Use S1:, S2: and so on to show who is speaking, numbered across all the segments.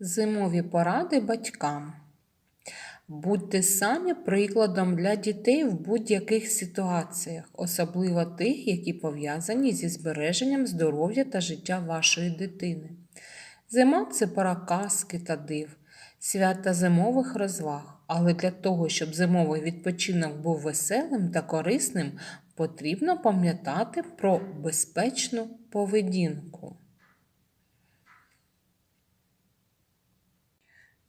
S1: Зимові поради батькам. Будьте самі прикладом для дітей в будь-яких ситуаціях, особливо тих, які пов'язані зі збереженням здоров'я та життя вашої дитини. Зима це пора казки та див, свята зимових розваг. Але для того, щоб зимовий відпочинок був веселим та корисним, потрібно пам'ятати про безпечну поведінку.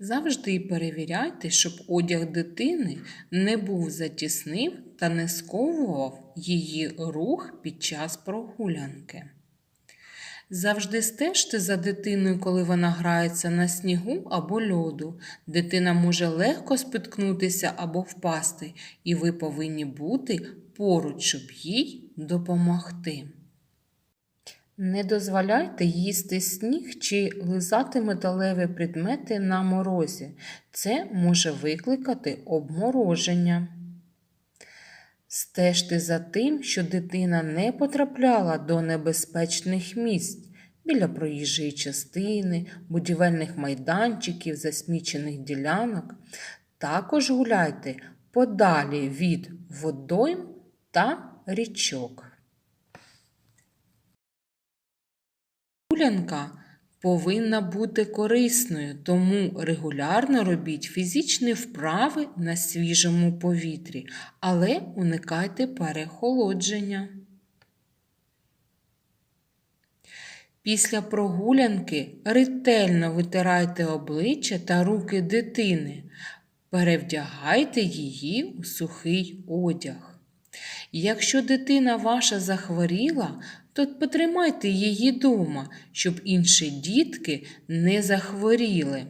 S1: Завжди перевіряйте, щоб одяг дитини не був затіснив та не сковував її рух під час прогулянки. Завжди стежте за дитиною, коли вона грається на снігу або льоду. Дитина може легко спіткнутися або впасти, і ви повинні бути поруч, щоб їй допомогти. Не дозволяйте їсти сніг чи лизати металеві предмети на морозі. Це може викликати обмороження. Стежте за тим, що дитина не потрапляла до небезпечних місць біля проїжджої частини, будівельних майданчиків, засмічених ділянок. Також гуляйте подалі від водойм та річок. Гулянка повинна бути корисною, тому регулярно робіть фізичні вправи на свіжому повітрі, але уникайте перехолодження. Після прогулянки ретельно витирайте обличчя та руки дитини, перевдягайте її у сухий одяг. Якщо дитина ваша захворіла, то потримайте її дома, щоб інші дітки не захворіли.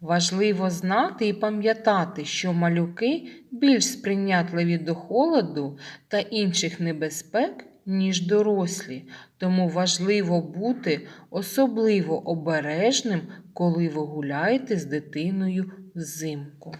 S1: Важливо знати і пам'ятати, що малюки більш сприйнятливі до холоду та інших небезпек, ніж дорослі, тому важливо бути особливо обережним, коли ви гуляєте з дитиною взимку.